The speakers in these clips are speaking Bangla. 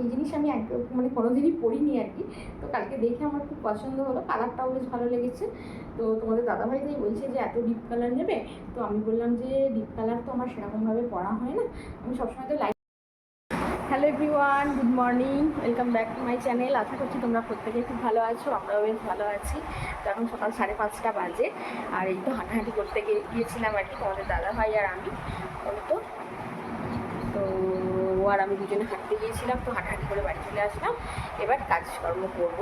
এই জিনিস আমি এক মানে কোনোদিনই পড়িনি আর কি। তো কালকে দেখে আমার খুব পছন্দ হলো, কালারটাও বেশ ভালো লেগেছে। তো তোমাদের দাদাভাই তাই বলছে যে, এত ডিপ কালার নেবে? তো আমি বললাম যে ডিপ কালার তো আমার সেরকমভাবে পরা হয় না। আমি সবসময় তো light hello everyone good morning welcome back to my channel আশা করছি তোমরা প্রত্যেকে খুব ভালো আছো, আমরাও বেশ ভালো আছি। তো এখন সকাল সাড়ে পাঁচটা বাজে, আর এই তো হাঁটাহাঁটি করতে গিয়ে গিয়েছিলাম আর কি তোমাদের দাদা ভাই আর আমি তো। তো আর আমি দুজনে হাঁটতে গিয়েছিলাম, তো হাঁটাহাঁটি করে বাড়ি চলে আসলাম। এবার কাজকর্ম করব।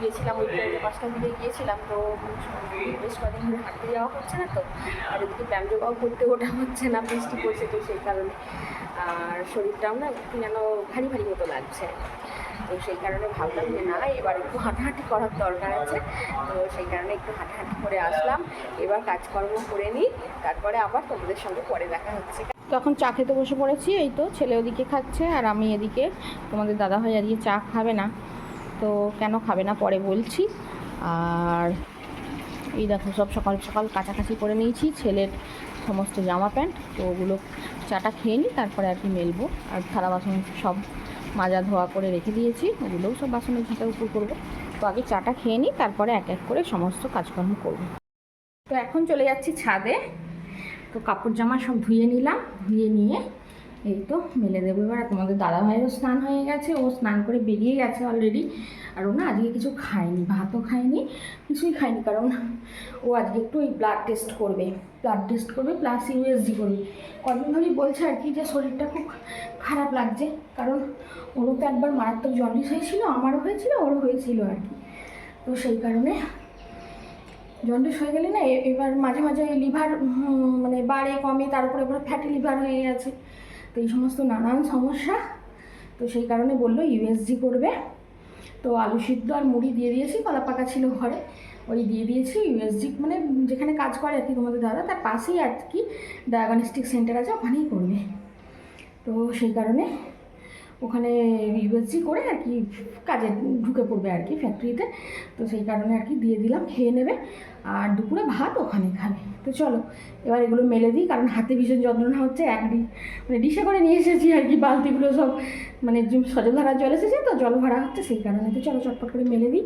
গিয়েছিলাম ওই পাঁচটার দিকে গিয়েছিলাম, তো বেশ কদিন ধরে হাঁটতে যাওয়া হচ্ছে না তো। আর এদিকে ব্যায়াম যোগাও করতে ওটা হচ্ছে না, বৃষ্টি পড়ছে তো সেই কারণে। আর শরীরটাও না একটু যেন ভারী ভারী মতো লাগছে। তো সেই কারণে ভাবলাম যে না, এবার একটু হাঁটাহাঁটি করার দরকার আছে। তো সেই কারণে একটু হাঁটাহাঁটি করে আসলাম। এবার কাজকর্ম করে নিই, তারপরে আবার তোমাদের সঙ্গে পরে দেখা হচ্ছে। তখন চা খেতে বসে পড়েছি, এই তো ছেলে ওদিকে খাচ্ছে আর আমি এদিকে, তোমাদের দাদা ভাই আজকে চা খাবে না, তো কেন খাবে না পরে বলছি। আর এই দেখো সব সকাল সকাল কাছাকাছি করে নিয়েছি ছেলের সমস্ত জামা প্যান্ট, তো ওগুলো চাটা খেয়ে নিই, তারপরে আর কি মেলবো। আর থালা বাসন সব মাজা ধোয়া করে রেখে দিয়েছি, ওগুলোও সব বাসনের ঝাঁটার উপর করব। তো আগে চাটা খেয়ে নিই, তারপরে এক এক করে সমস্ত কাজকর্ম করব। তো এখন চলে যাচ্ছি ছাদে। তো কাপড় জামা সব ধুয়ে নিলাম, ধুয়ে নিয়ে এই তো মেলে দেবো। এবার তোমাদের দাদা ভাইয়েরও স্নান হয়ে গেছে, ও স্নান করে বেরিয়ে গেছে অলরেডি আর ও না আজকে কিছু খায়নি, ভাতও খায়নি, কিছুই খায়নি, কারণ ও আজকে একটু ওই ব্লাড টেস্ট করবে। ব্লাড টেস্ট করবে প্লাস ইউএসজি করবে। কদিন ধরেই বলছে আর কি যে শরীরটা খুব খারাপ লাগছে, কারণ ওরও তো একবার মারাত্মক জন্ডিস হয়েছিল, আমারও হয়েছিল, ওরও হয়েছিল আর কি। তো সেই কারণে জন্ডিস হয়ে গেলে না এবার মাঝে মাঝে লিভার মানে বাড়ে, কমে তারপরে এবার ফ্যাটি লিভার হয়ে গেছে। তো এই সমস্ত নানান সমস্যা, তো সেই কারণে বলল ইউএসজি করবে। তো আলু সিদ্ধ আর মুড়ি দিয়ে দিয়েছি কলা পাকা ছিল ঘরে, ওই দিয়ে দিয়েছি ইউএসজি মানে যেখানে কাজ করে আর কি তোমাদের দাদা, তার পাশেই আর কি ডায়াগনস্টিক সেন্টার আছে, ওখানেই করবে। তো সেই কারণে ওখানে ইউএসজি করে আর কি কাজে ঢুকে পড়বে আর কি ফ্যাক্টরিতে তো সেই কারণে আর কি দিয়ে দিলাম, খেয়ে নেবে। আর দুপুরে ভাত ওখানে খাবে। তো চলো, এবার এগুলো মেলে দিই, কারণ হাতে ভীষণ যন্ত্রণা হচ্ছে এক মানে ডিশে করে নিয়ে এসেছি আর কি, বালতিগুলো সব মানে সজল ধারা জল এসেছে, তো জল ভরা হচ্ছে সেই কারণে। তো চলো, চটপট করে মেলে দিই।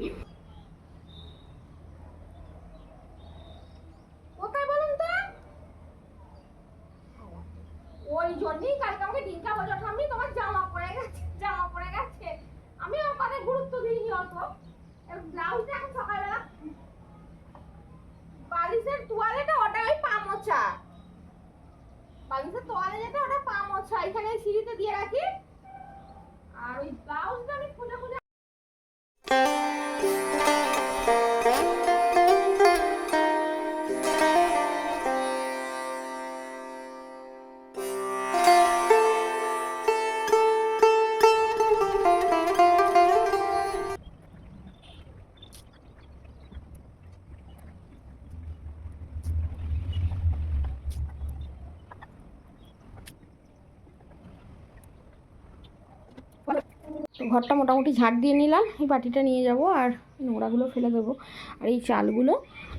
ঘরটা মোটামুটি ঝাঁট দিয়ে নিলাম, এই বাটিটা নিয়ে যাব আর নোংরাগুলো ফেলে দেবো। আর এই চালগুলো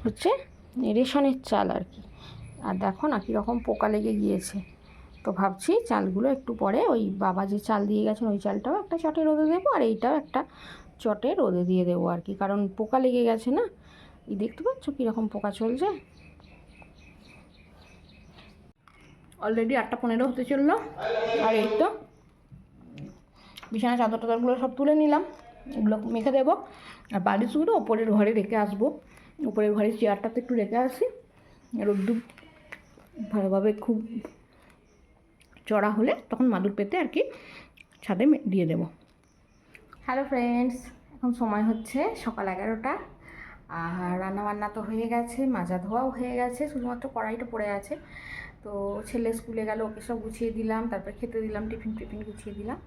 হচ্ছে রেশনের চাল আর কি। আর দেখো না কীরকম পোকা লেগে গিয়েছে। তো ভাবছি চালগুলো একটু পরে ওই বাবা যে চাল দিয়ে গেছেন, ওই চালটাও একটা চটে রোদে দেবো আর এইটাও একটা চটে রোদে দিয়ে দেবো আর কি। কারণ পোকা লেগে গেছে না। এই দেখতে পাচ্ছ কীরকম পোকা চলছে? অলরেডি আটটা পনেরো হতে চলল। আর এই তো বিছানা চাদর টাদরগুলো সব তুলে নিলাম, এগুলো মেখে দেবো। আর বালিশগুলো ওপরের ঘরে রেখে আসব। উপরের ঘরে চেয়ারটাতে একটু রেখে আসি। রোদ্দুর ভালোভাবে খুব চড়া হলে তখন মাদুর পেতে আর কি ছাদে দিয়ে দেবো। হ্যালো ফ্রেন্ডস, এখন সময় হচ্ছে সকাল এগারোটা। আর রান্নাবান্না তো হয়ে গেছে, মাজা ধোয়াও হয়ে গেছে, শুধুমাত্র কড়াইটা পড়ে আছে। তো ছেলে স্কুলে গেল, ওকে সব গুছিয়ে দিলাম, তারপর খেতে দিলাম, টিফিন টিফিন গুছিয়ে দিলাম।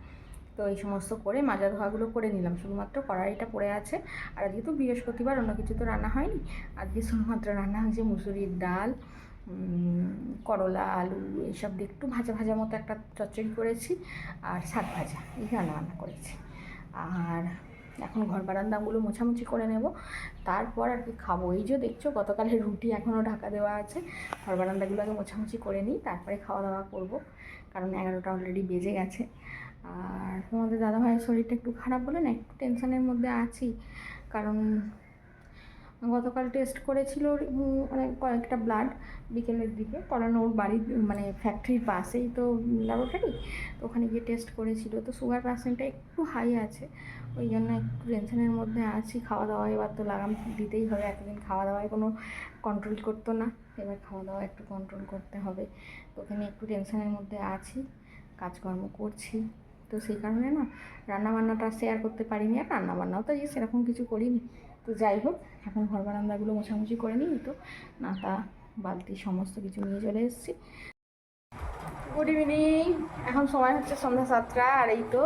তো এই সমস্ত করে মাজা ধোয়াগুলো করে নিলাম। শুধুমাত্র কড়াইটা পড়ে আছে। আর আজকে তো বৃহস্পতিবার, অন্য কিছু তো রান্না হয়নি। আজকে শুধুমাত্র রান্না হয়েছে মুসুরির ডাল করলা, আলু এইসব দিয়ে একটু ভাজা ভাজা মতো একটা চচ্চড়ি করেছি আর শাক ভাজা। এই রান্না বান্না করেছি। আর এখন ঘর বারান্দাগুলো মোছামুছি করে নেব। তারপর আর কি খাব। এই যে দেখছ গতকালের রুটি এখনও ঢাকা দেওয়া আছে। ঘর বারান্দাগুলো আগে মোছামুছি করে নিই, তারপরে খাওয়া দাওয়া করব। কারণ এগারোটা অলরেডি বেজে গেছে। আর তোমাদের দাদা ভাইয়ের শরীরটা একটু খারাপ বলে না একটু টেনশনের মধ্যে আছি। কারণ গতকাল টেস্ট করেছিল উম, মানে কয়েকটা ব্লাড বিকেলের দিকে কারণ ওর বাড়ির মানে ফ্যাক্টরির পাশেই তো ল্যাবরেটরি তো ওখানে গিয়ে টেস্ট করেছিল। তো সুগার পার্সেন্টটা একটু হাই আছে ওই জন্য একটু টেনশনের মধ্যে আছি। খাওয়া দাওয়া এবার তো লাগাম দিতেই হবে এতদিন খাওয়া দাওয়ায় কোনো কন্ট্রোল করতো না এবার খাওয়া দাওয়া একটু কন্ট্রোল করতে হবে। তো ওখানে একটু টেনশনের মধ্যে আছি কাজকর্ম করছি। তো সেই কারণে না রান্নাবান্নাটা শেয়ার করতে পারিনি আর রান্নাবান্নাও তো সেরকম কিছু করিনি। তো যাই হোক, এখন ঘর বারান্দাগুলো মোছামুছি করে নিই তো। নাতা, বালতি সমস্ত কিছু নিয়ে চলে এসেছি। গুড ইভিনিং এখন সময় হচ্ছে সন্ধ্যা সাতটা আর এই তো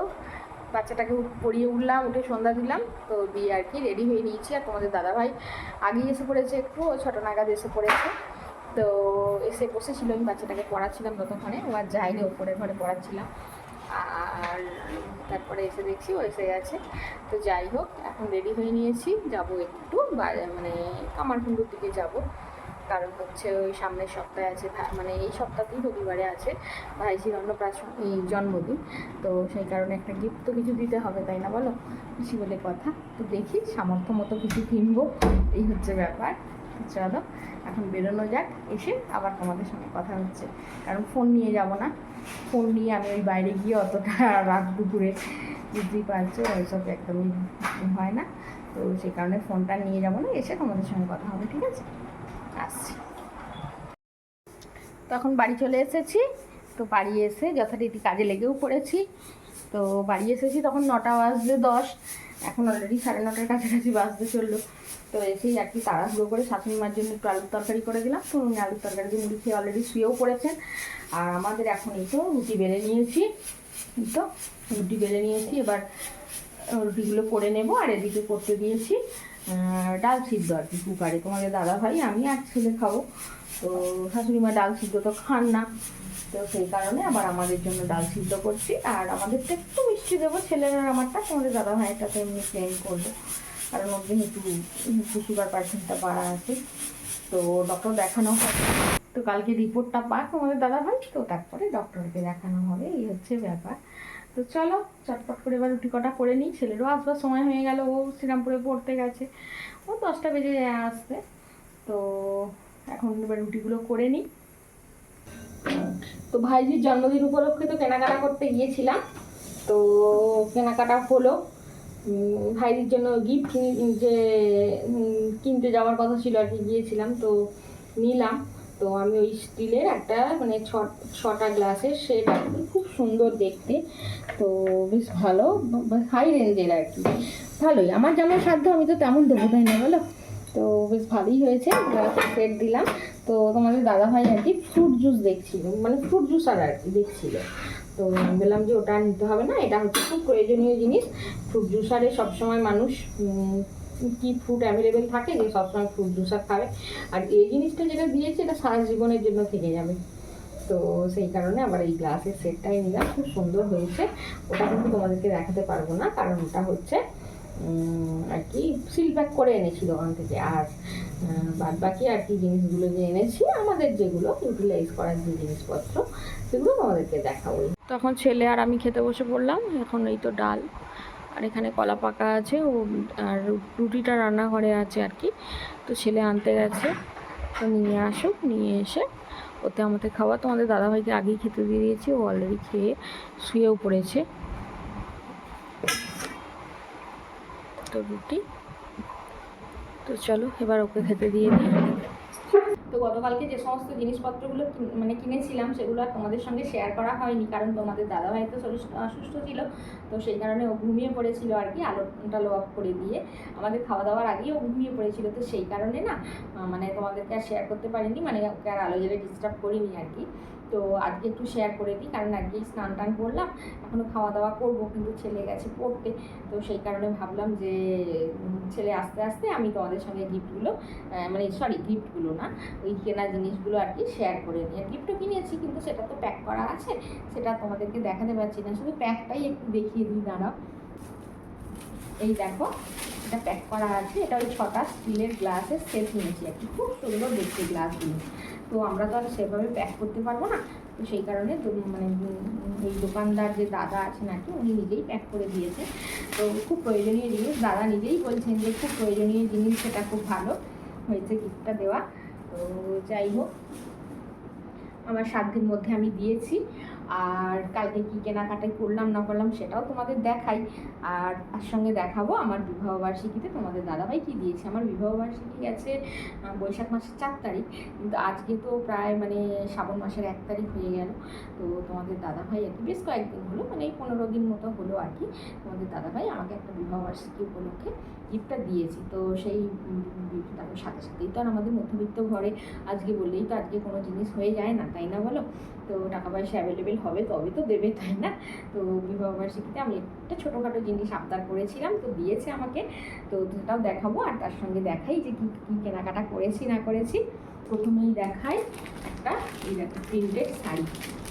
বাচ্চাটাকে পড়িয়ে উঠলাম, উঠে সন্ধ্যা দিলাম। তো দিয়ে আর কি রেডি হয়ে নিয়েছি। আর তোমাদের দাদাভাই আগেই এসে পড়েছে একটু, ও ছটা নাগাদ এসে পড়েছে। তো এসে বসেছিল, আমি বাচ্চাটাকে পড়াচ্ছিলাম ততক্ষণে। ও আর যাইনি ওপরের ঘরে পড়াচ্ছিলাম। আর তারপরে এসে দেখছি ও এসে গেছে। তো যাই হোক, এখন রেডি হয়ে নিয়েছি। যাব একটু মানে কামারকুণ্ডুর দিকে যাব। কারণ হচ্ছে ওই সামনের সপ্তাহে আছে মানে এই সপ্তাহতেই রবিবারে আছে ভাইজির অন্নপ্রাশন এই জন্মদিন। তো সেই কারণে একটা গিফট তো কিছু দিতে হবে, তাই না বলো? কিছু বলে কথা। তো দেখি, সামর্থ্য মতো কিছু কিনবো। এই হচ্ছে ব্যাপার। চলো, এখন বেরোনো যাক, এসে আবার তোমাদের সঙ্গে কথা হচ্ছে। কারণ ফোন নিয়ে যাব না। ফোন নিয়ে আমি ওই বাইরে গিয়ে অতটা রাত দুপুরে বুঝতেই পারছ, ওইসব একদমই হয় না। তো সেই কারণে ফোনটা নিয়ে যাব না, এসে তোমাদের সঙ্গে কথা হবে, ঠিক আছে? আসছি। তখন বাড়ি চলে এসেছি। তো বাড়ি এসে যথারীতি কাজে লেগেও পড়েছি। তো বাড়ি এসেছি তখন নটা বাজতে দশ। এখন অলরেডি সাড়ে নটার কাছাকাছি বাজতে চলল। তো এসেই আর কি তাড়াহুড়ো করে শাশুড়ি মার জন্য একটু আলুর তরকারি করে দিলাম। তো উনি আলুর তরকারি দিয়ে মুড়ি খেয়ে অলরেডি শুয়েও পড়েছেন। আর আমাদের এখন এই তো রুটি বেলে নিয়েছি। তো রুটি বেলে নিয়েছি। এবার, রুটিগুলো করে নেব আর এদিকে করতে দিয়েছি। ডাল সিদ্ধ আর কি কুকারে। তোমাদের দাদা ভাই, আমি আর ছেলে খাব। তো শাশুড়ি মা ডাল সিদ্ধ তো খান না। তো সেই কারণে আবার আমাদের জন্য ডাল সিদ্ধ করছি। আর আমাদেরটা একটু মিষ্টি দেবো, ছেলের আর আমারটা। তোমাদের দাদা ভাইয়েরটা তো এমনি প্লেন করব। কারণ ওর যেহেতু একটু সুগার পার্সেন্টটা বাড়া আছে। তো ডক্টর দেখানো হবে। তো কালকে রিপোর্টটা পাক আমাদের দাদা ভাই। তো তারপরে ডক্টরকে দেখানো হবে। এই হচ্ছে ব্যাপার। তো চলো, চটপট করে এবার রুটি কটা করে নিই। ছেলেরও আসবার সময় হয়ে গেল, ও শ্রীরামপুরে পড়তে গেছে। ও দশটা বেজে যায় আসতে। তো এখন এবার রুটিগুলো করে নিই। তো ভাইজির জন্মদিন উপলক্ষে তো কেনাকাটা করতে গিয়েছিলাম। তো কেনাকাটা হলো। ভাইজির জন্য গিফট যে কিনতে যাওয়ার কথা ছিল আর কি, গিয়েছিলাম। তো নিলাম। তো আমি ওই স্টিলের একটা মানে ছটা গ্লাসের সেট আর কি, খুব সুন্দর দেখতে। তো বেশ ভালো হাই রেঞ্জের আর কি। ভালোই, আমার যেমন সাধ্য আমি তো তেমন দেবো তাই না বলো? তো বেশ ভালোই হয়েছে সেট দিলাম। তো তোমাদের দাদা ভাই আর কি ফ্রুট জুস দেখছিল মানে ফ্রুট জুসার আর আর কি দেখছিল। তো বললাম যে ওটা নিতে হবে না, এটা হচ্ছে খুব প্রয়োজনীয় জিনিস। ফ্রুট জুসারে সবসময় মানুষ কি ফ্রুট অ্যাভেলেবেল থাকে, যে সবসময় ফ্রুট জুসার খাবে। আর এই জিনিসটা যেটা দিয়েছে, এটা সারা জীবনের জন্য থেকে যাবে। তো সেই কারণে আবার এই গ্লাসের সেটটাই নিলাম। খুব সুন্দর হয়েছে। ওটা কিন্তু তোমাদেরকে দেখাতে পারব না, কারণ ওটা হচ্ছে আর কি সিল প্যাক করে এনেছি দোকান থেকে। আর বাদ বাকি আর কি জিনিসগুলো যে এনেছি, আমাদের যেগুলো ইউটিলাইজ করার যে জিনিসপত্র, সেগুলো তোমাদেরকে দেখাবো তখন ছেলে আর আমি খেতে বসে পড়লাম। এখন এই তো ডাল। আর এখানে কলা পাকা আছে ও, আর রুটিটা রান্নাঘরে আছে আর কি। তো ছেলে আনতে গেছে। তো নিয়ে আসুক, নিয়ে এসে ওতে আমাদের খাওয়া। তোমাদের দাদাভাইকে আগেই খেতে দিয়ে দিয়েছি, ও অলরেডি খেয়ে শুয়েও পড়েছে। তো রুটি। তো চলো, এবার ওকে খেতে দিয়ে দিই। তো গতকালকে যে সমস্ত জিনিসপত্রগুলো মানে কিনেছিলাম সেগুলো আর তোমাদের সঙ্গে শেয়ার করা হয়নি, কারণ তোমাদের দাদাভাই তো শরীর অসুস্থ ছিল, তো সেই কারণে ও ঘুমিয়ে পড়েছিল আর কি, আলোটা টালো অফ করে দিয়ে। আমাদের খাওয়া দাওয়ার আগেই ও ঘুমিয়ে পড়েছিল, তো সেই কারণে না মানে তোমাদেরকে আর শেয়ার করতে পারিনি মানে ওকে আর আলো জেলে ডিস্টার্ব করিনি আর কি। তো আজকে একটু শেয়ার করে দিই। কারণ আজকেই স্নান টান করলাম এখনও খাওয়া দাওয়া করব, কিন্তু ছেলে গেছে পড়তে। তো সেই কারণে ভাবলাম যে ছেলে আস্তে আস্তে আমি তোমাদের সঙ্গে গিফটগুলো মানে সরি গিফটগুলো না, ওই কেনা জিনিসগুলো আর কি শেয়ার করে নিই। আর গিফটও কিনেছি, কিন্তু সেটা তো প্যাক করা আছে, সেটা তোমাদেরকে দেখাতে পারছি না। শুধু প্যাকটাই একটু দেখিয়ে দিই, দাঁড়াও। এই দেখো, এটা প্যাক করা আছে, এটা ওই ছটা স্টিলের গ্লাসের সেট নিয়েছি আর কি। খুব সুন্দর দেখতে গ্লাসগুলো তো আমরা তো আর সেভাবে প্যাক করতে পারব না। তো সেই কারণে তো- মানে এই দোকানদার যে দাদা আছেন আর কি, উনি নিজেই প্যাক করে দিয়েছে। তো খুব প্রয়োজনীয় জিনিস। দাদা নিজেই বলছেন যে খুব প্রয়োজনীয় জিনিস, সেটা খুব ভালো। হয়েছে গিফটটা দেওয়া। তো যাই হোক আমার সাত দিন মধ্যে আমি দিয়েছি। আর কালকে কী কেনাকাটাই করলাম, না করলাম সেটাও তোমাদের দেখাই। আর তার সঙ্গে দেখাবো আমার বিবাহবার্ষিকীতে তোমাদের দাদাভাই কী দিয়েছে। আমার বিবাহবার্ষিকী গেছে বৈশাখ মাসের চার তারিখ। কিন্তু আজকে তো প্রায় মানে শ্রাবণ মাসের এক তারিখ হয়ে গেল। তো তোমাদের দাদাভাই আর কি বেশ কয়েকদিন হলো মানে এই পনেরো দিন মতো হলো আর কি। তোমাদের দাদাভাই আমাকে একটা বিবাহবার্ষিকী উপলক্ষে গিফটটা দিয়েছি। তো সেই তারপর সাথে সাথেই তো আর আমাদের মধ্যবিত্ত ঘরে আজকে বললেই তো আজকে কোনো জিনিস হয়ে যায় না, তাই না বলো? তো টাকা পয়সা অ্যাভেলেবেল হবে তবে তো দেবে, তাই না? তো বিবাহবার্ষিকীতে আমি একটা ছোটোখাটো জিনিস আবদার করেছিলাম, তো দিয়েছে আমাকে, তো সেটাও দেখাবো, আর তার সঙ্গে দেখাই যে কী কী কেনাকাটা করেছি, না করেছি। প্রথমেই দেখাই একটা, এই দেখো প্রিন্টেড শাড়ি।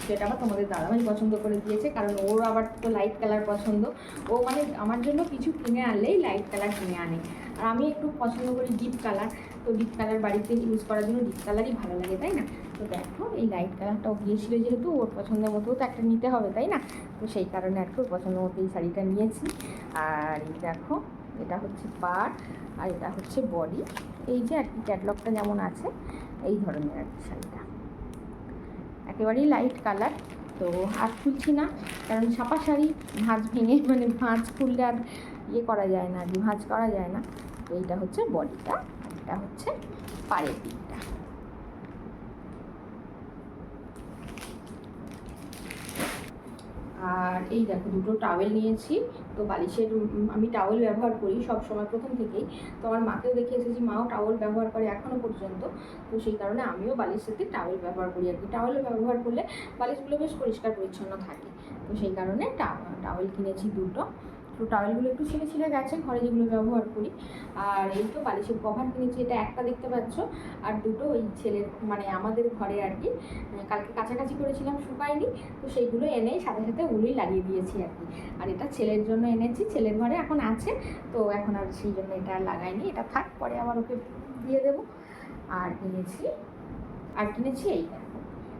সেটা আবার তোমাদের দাদাভাই পছন্দ করে দিয়েছে, কারণ ওর আবার তো লাইট কালার পছন্দ। ও মানে আমার জন্য কিছু কিনে আনলেই লাইট কালার কিনে আনে। আর আমি একটু পছন্দ করি ডিপ কালার তো ডিপ কালার বাড়িতে ইউজ করার জন্য ডিপ কালারই ভালো লাগে, তাই না? তো দেখো, এই লাইট কালারটাও গিয়েছিল যেহেতু, ওর পছন্দের মতো তো একটা নিতে হবে, তাই না? তো সেই কারণে একটু ওর পছন্দ মতো এই শাড়িটা নিয়েছি। আর এই দেখো, এটা হচ্ছে পার আর এটা হচ্ছে বডি এই যে আর কি ক্যাটলগটা যেমন আছে, এই ধরনের আর কি শাড়িটা। একেবারেই লাইট কালার তো আর খুলছি না, কারণ ছাপা শাড়ি ভাঁজ ভেঙে মানে ভাঁজ খুললে আর ইয়ে করা যায় না, আর ভাঁজ করা যায় না। তো এইটা হচ্ছে বডিটা এটা হচ্ছে পাড়ের দিকটা আর এই দেখো দুটো টাওয়েল নিয়েছি। তো বালিশের আমি টাওয়েল ব্যবহার করি সব সময় প্রথম থেকেই। তো আমার মাকেও দেখে এসেছি মাও টাওয়েল ব্যবহার করে এখনও পর্যন্ত। তো সেই কারণে আমিও বালিশের সাথে টাওয়েল ব্যবহার করি আর কি। টাওয়েল ব্যবহার করলে বালিশগুলো বেশ পরিষ্কার পরিচ্ছন্ন থাকে। তো সেই কারণে টাওয়েল কিনেছি দুটো। তো টাওয়েলগুলো একটু ছিঁড়ে ছিঁড়ে গেছে, ঘরে যেগুলো ব্যবহার করি। আর এই তো বালিশের কভার কিনেছি, এটা একটা দেখতে পাচ্ছ। আর দুটো ওই ছেলের মানে আমাদের ঘরে আর কি কালকে কাছাকাছি করেছিলাম, শুকায়নি। তো সেইগুলো এনেই সাথে সাথে উলুই লাগিয়ে দিয়েছি আর কি। আর এটা ছেলের জন্য এনেছি, ছেলের ঘরে এখন আছে। তো এখন আর সেই জন্য এটা আর লাগাইনি। এটা থাক, পরে আবার ওকে দিয়ে দেবো। আর কিনেছি আর কিনেছি এই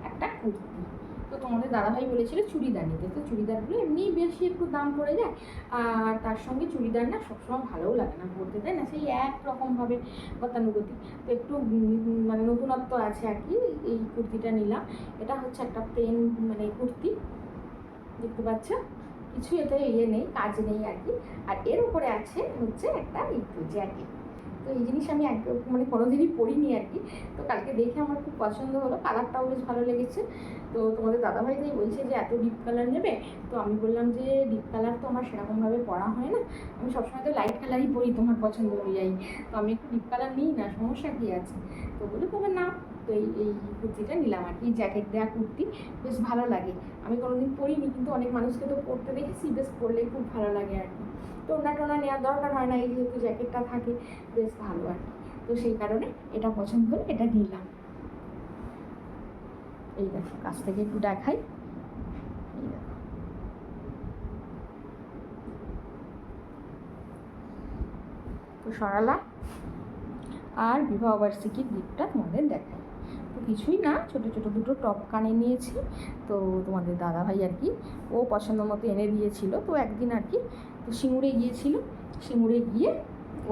একটা কুর্তি। তোমাদের দাদাভাই বলেছিল চুড়িদার নিতে। তো চুড়িদারগুলো এমনি বেশি একটু দাম পড়ে যায়, আর তার সঙ্গে চুড়িদার না সবসময় ভালোও লাগে না পরতে, তাই না? সেই এক রকমভাবে গতানুগতিক। তো একটু মানে নতুনত্ব আছে আর কি, এই কুর্তিটা নিলাম। এটা হচ্ছে একটা প্লেন মানে কুর্তি, দেখতে পাচ্ছ? কিছু এতে ইয়ে নেই, কাজ নেই আর কি। আর এর উপরে আছে হচ্ছে একটা জ্যাকেট তো এই জিনিস আমি এক মানে কোনোদিনই পরিনি আর কি। তো কালকে দেখে আমার খুব পছন্দ হলো, কালারটাও বেশ ভালো লেগেছে। তো তোমাদের দাদাভাই তাই বলছে যে, এত ডিপ কালার নেবে? তো আমি বললাম যে ডিপ কালার তো আমার সেরকমভাবে পরা হয় না। আমি সবসময় তো লাইট কালারই পরি তোমার পছন্দ অনুযায়ী। তো আমি একটু ডিপ কালার নিই, না সমস্যা কী আছে? তো বলে তবে না। তো এই এই কুর্তিটা নিলাম আর কি জ্যাকেট দেওয়া কুর্তি। বেশ ভালো লাগে। আমি কোনোদিন পরিনি কিন্তু অনেক মানুষকে তো পরতে দেখেছি, বেশ পরলেই খুব ভালো লাগে আর কি। টোনা টোনা নেওয়ার দরকার হয় না, এই যেহেতু জ্যাকেটটা থাকে, বেশ ভালো আর কি। তো সেই কারণে এটা পছন্দ হলে এটা নিলাম। এই দেখো, কাছ থেকে একটু দেখাই। তো সরালাম আর বিবাহবার্ষিকীর দিকটা তোমাদের দেখাই। তো কিছুই না, ছোট ছোট দুটো টপ কানে নিয়েছি। তো তোমাদের দাদাভাই আর কি, ও পছন্দ মতো এনে দিয়েছিল। তো একদিন আর কি তো সিঙ্গুরে গিয়েছিল, সিঙ্গুরে গিয়ে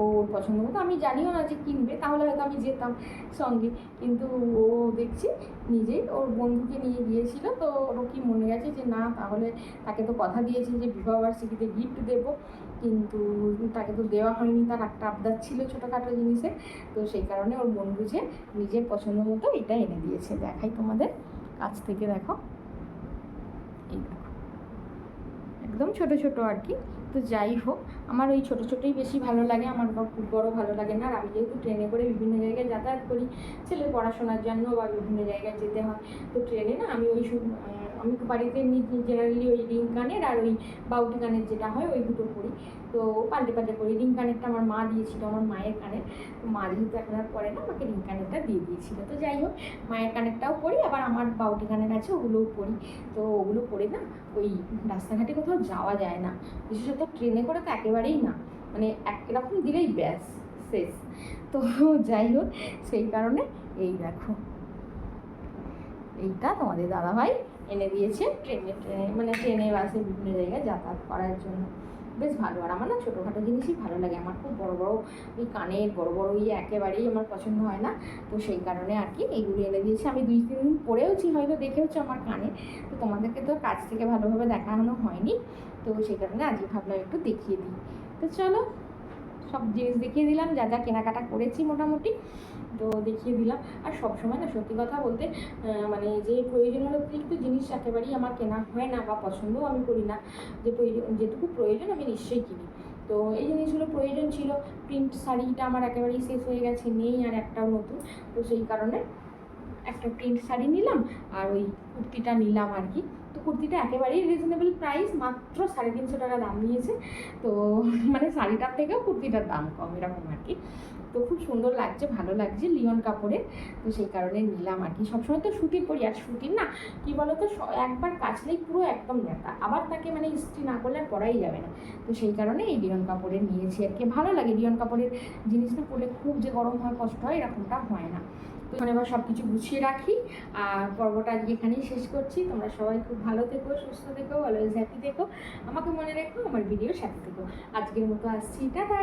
ওর পছন্দ মতো, আমি জানিও না যে কিনবে, তাহলে হয়তো আমি যেতাম সঙ্গে, কিন্তু ও দেখছি নিজেই ওর বন্ধুকে নিয়ে গিয়েছিল, তো ওরও কি মনে গেছে যে না, তাহলে তাকে তো কথা দিয়েছে যে বিবাহবার্ষিকীতে গিফট দেবো, কিন্তু তাকে তো দেওয়া হয়নি, তার একটা আবদার ছিল ছোটোখাটো জিনিসে, তো সেই কারণে ওর বন্ধু যে নিজের পছন্দ মতো এটা এনে দিয়েছে। দেখাই তোমাদের, কাছ থেকে দেখো। এই দেখো। একদম ছোট ছোট আর কি। তো যাই হোক, আমার ওই ছোটো ছোটোই বেশি ভালো লাগে, আমার খুব বড় ভালো লাগে না, আর আমি যেহেতু ট্রেনে করে বিভিন্ন জায়গায় যাতায়াত করি ছেলের পড়াশোনার জন্য বা বিভিন্ন জায়গায় যেতে হয়, তো ট্রেনে না আমি ওই আমি বাড়িতে এমনি জেনারেলি ওই রিং কানের আর ওই বাউটি কানের যেটা হয়, ওই দুটো পরি তো পাল্টে পাল্টে করি রিং কানেরটা আমার মা দিয়েছিল, আমার মায়ের কানের তো মা যেহেতু এখন আর পরে না, আমাকে রিং কানেরটা দিয়ে দিয়েছিল। তো যাই হোক, মায়ের কানেরটাও পরি আবার আমার বাউটি কানের আছে, ওগুলোও পরি তো ওগুলো পরে না, ওই রাস্তাঘাটে কোথাও যাওয়া যায় না। বিশেষত ট্রেনে করে তো একেবারেই না মানে এক দিলেই ব্যাস, শেষ। তো যাই হোক, সেই কারণে এই দেখো। এইটা তোমাদের দাদাভাই এনে দিয়েছে ট্রেনে ট্রেনে মানে ট্রেনে, বাসে বিভিন্ন জায়গায় যাতায়াত করার জন্য। বেশ ভালো। আর আমার না ছোটোখাটো জিনিসই ভালো লাগে। আমার খুব বড় বড় ওই কানের, বড় বড় ইয়ে একেবারেই আমার পছন্দ হয় না। তো সেই কারণে আর কি এইগুলি এনে দিয়েছি। আমি দুই, তিন দিন পরেওছি হয়তো দেখেওছি আমার কানে। তো তোমাদেরকে তো কাছ থেকে ভালোভাবে দেখানো হয়নি। তো সেই কারণে আজকে ভাবলাম একটু দেখিয়ে দিই। তো চলো, সব জিনিস দেখিয়ে দিলাম। যা যা কেনাকাটা করেছি মোটামুটি। তো দেখিয়ে দিলাম। আর সবসময় না সত্যি কথা বলতে মানে যে প্রয়োজনের অতিরিক্ত জিনিস একেবারেই আমার কেনা হয় না বা পছন্দও আমি করি না। যে প্রয়োজন যেটুকু প্রয়োজন আমি নিশ্চয়ই কিনি। তো এই জিনিসগুলো প্রয়োজন ছিল। প্রিন্ট শাড়িটা আমার একেবারেই শেষ হয়ে গেছে, নেই আর একটাও নতুন। তো সেই কারণে একটা প্রিন্ট শাড়ি নিলাম আর ওই কুর্তিটা নিলাম আর কি। তো কুর্তিটা একেবারেই রিজনেবল প্রাইস মাত্র সাড়ে তিনশো টাকা দাম নিয়েছে। তো মানে শাড়িটার থেকেও কুর্তিটার দাম কম এরকম আর কি। তো খুব সুন্দর লাগছে, ভালো লাগছে লিওন কাপড়ের তো সেই কারণে নিলাম আর কি। সবসময় তো সুতির পরি আর সুতির না, কি বলতো, স- একবার কাচলেই পুরো একদম নেতা আবার তাকে মানে ইস্ত্রি না করলে আর পরাই যাবে না। তো সেই কারণে এই লিওন কাপড়ের নিয়েছি আর কি। ভালো লাগে লিওন কাপড়ের জিনিসটা পরলে খুব যে গরম হয়, কষ্ট হয়, এরকমটা হয় না। তো এখন এবার সব কিছু গুছিয়ে রাখি। আর পর্বটা আজকে এখানেই শেষ করছি। তোমরা সবাই খুব ভালো থেকো, সুস্থ থেকো অলওয়েজ হ্যাপি থেকো। আমাকে মনে রেখো, আমার ভিডিও সাথে থেকো। আজকের মতো আসছি। টাটা!